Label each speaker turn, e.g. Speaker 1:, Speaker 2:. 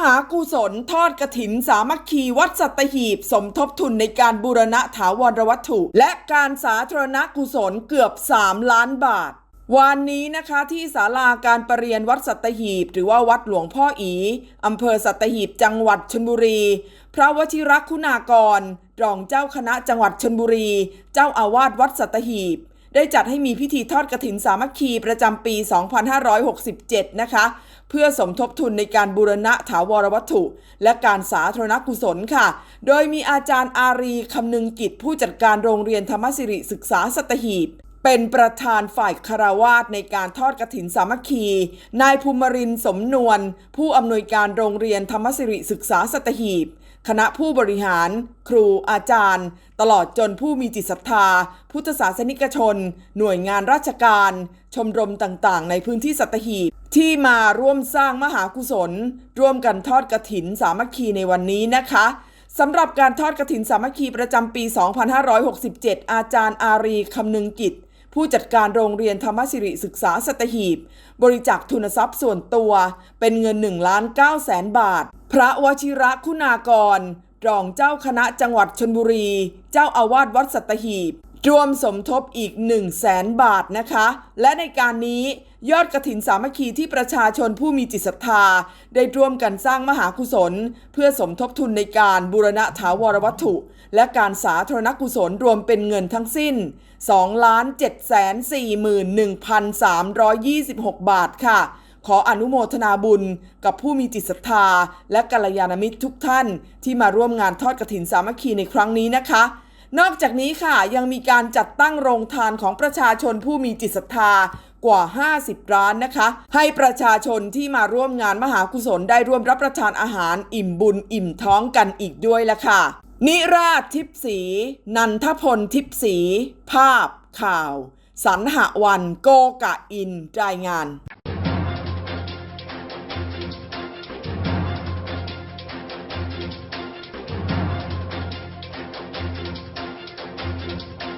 Speaker 1: หากุศลทอดกระถินสามัคคีวัดสัตหีบ สมทบทุนในการบูรณะถาวรวัตถุ และการสาธารณกุศลเกือบ 3 ล้านบาทวันนี้นะคะที่ศาลาการประเรียนวัดสัตหีบ หรือว่าวัดหลวงพ่ออีอำเภอสัตหีบจังหวัดชลบุรี พระวชิรคุณากร รองเจ้าคณะจังหวัดชลบุรี เจ้าอาวาสวัดสัตหีบ ได้จัดให้มีพิธีทอดกระถินสามัคคีประจำปี 2567 นะคะ เพื่อสมทบทุนในการบูรณะถาวรวัตถุ และการสาธารณกุศลค่ะ โดยมีอาจารย์อารีคำนึงกิจผู้จัดการโรงเรียนธรรมสิริศึกษาสัตหีบเป็นประธานฝ่ายคารวาสในการทอดกระถินสามัคคี นายภูมิรินสมนวลผู้อำนวยการโรงเรียนธรรมสิริศึกษาสัตหีบ คณะผู้บริหาร ครูอาจารย์ ตลอดจนผู้มีจิตศรัทธา พุทธศาสนิกชน หน่วยงานราชการ ชมรมต่างๆ ในพื้นที่สัตหีบที่มาร่วมสร้างมหากุศล ร่วมกันทอดกระถินสามัคคีในวันนี้นะคะสำหรับการทอดกระถินสามัคคีประจำปี 2567 อาจารย์อารีคำนึงกิจ ผู้จัดการโรงเรียนธรรมสิริศึกษาสัตหีบ บริจาคทุนทรัพย์ส่วนตัว เป็นเงิน1ล้าน9แสนบาท พระวชิระคุณากร รองเจ้าคณะจังหวัดชนบุรี เจ้าอาวาสวัดสัตหีบ รวมสมทบอีก 1 0 0 0 0แสนบาทนะคะ และในการนี้ยอดกระถินสามัคคีที่ประชาชนผู้มีจิตศรัทธา ได้ร่วมกันสร้างมหากุศล เพื่อสมทบทุนในการบูรณะถาวรวัตถุ และการสาธารณกุศลรวมเป็นเงินทั้งสิ้น 2,741,326 บาทค่ะ ขออนุโมทนาบุญกับผู้มีจิตศรัทธา และกัลยาณมิตรทุกท่านที่มาร่วมงานทอดกระถินสามัคคีในครั้งนี้นะคะ นอกจากนี้ค่ะยังมีการจัดตั้งโรงทานของประชาชนผู้มีจิตศรัทธากว่า 50 ร้านนะคะ ให้ประชาชนที่มาร่วมงานมหากุศลได้ร่วมรับประทานอาหารอิ่มบุญอิ่มท้องกันอีกด้วยละค่ะ นิราชทิพสี นันทพลทิพสี ภาพข่าวสรรหวันโกกะอินรายงาน